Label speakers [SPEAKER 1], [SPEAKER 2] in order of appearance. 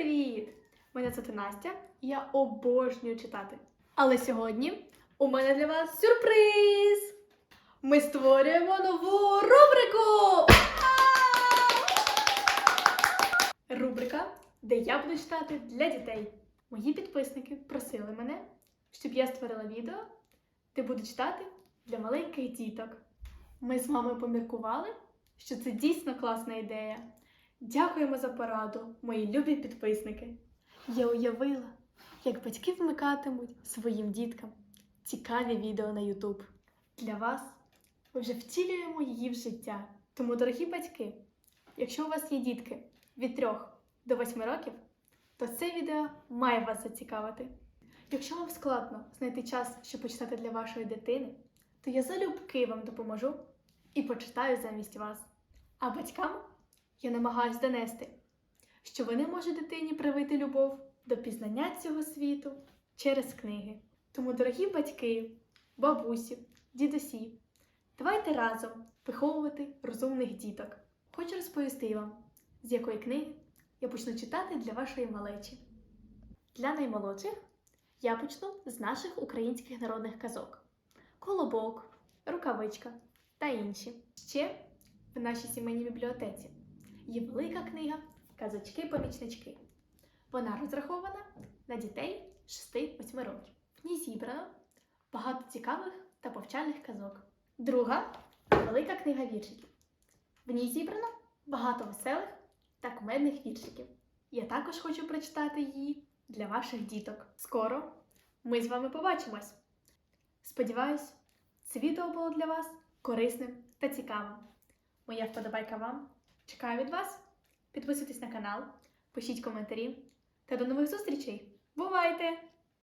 [SPEAKER 1] привіт! Мене звати Настя, і я обожнюю читати. Але сьогодні у мене для вас сюрприз! Ми створюємо нову рубрику! Рубрика, де я буду читати для дітей. Мої підписники просили мене, щоб я створила відео, де буду читати для маленьких діток. Ми з мамою поміркували, що це дійсно класна ідея. Дякуємо за пораду, мої любі підписники. Я уявила, як батьки вмикатимуть своїм діткам цікаві відео на YouTube. Для вас ми вже втілюємо її в життя. Тому, дорогі батьки, якщо у вас є дітки від 3 до 8 років, то це відео має вас зацікавити. Якщо вам складно знайти час, щоб почитати для вашої дитини, то я залюбки вам допоможу і почитаю замість вас. А батькам я намагаюсь донести, що вони можуть дитині привити любов до пізнання цього світу через книги. Тому, дорогі батьки, бабусі, дідусі, давайте разом виховувати розумних діток. Хочу розповісти вам, з якої книги я почну читати для вашої малечі. Для наймолодших я почну з наших українських народних казок: Колобок, Рукавичка та інші. Ще в нашій сімейній бібліотеці є велика книга Казочки-помічнички. Вона розрахована на дітей 6-8 років. В ній зібрано багато цікавих та повчальних казок. Друга велика книга віршиків. В ній зібрано багато веселих та кумедних віршиків. Я також хочу прочитати її для ваших діток. Скоро ми з вами побачимось. Сподіваюсь, це відео було для вас корисним та цікавим. Моя вподобайка вам. Чекаю від вас. Підписуйтесь на канал, пишіть коментарі та до нових зустрічей. Бувайте!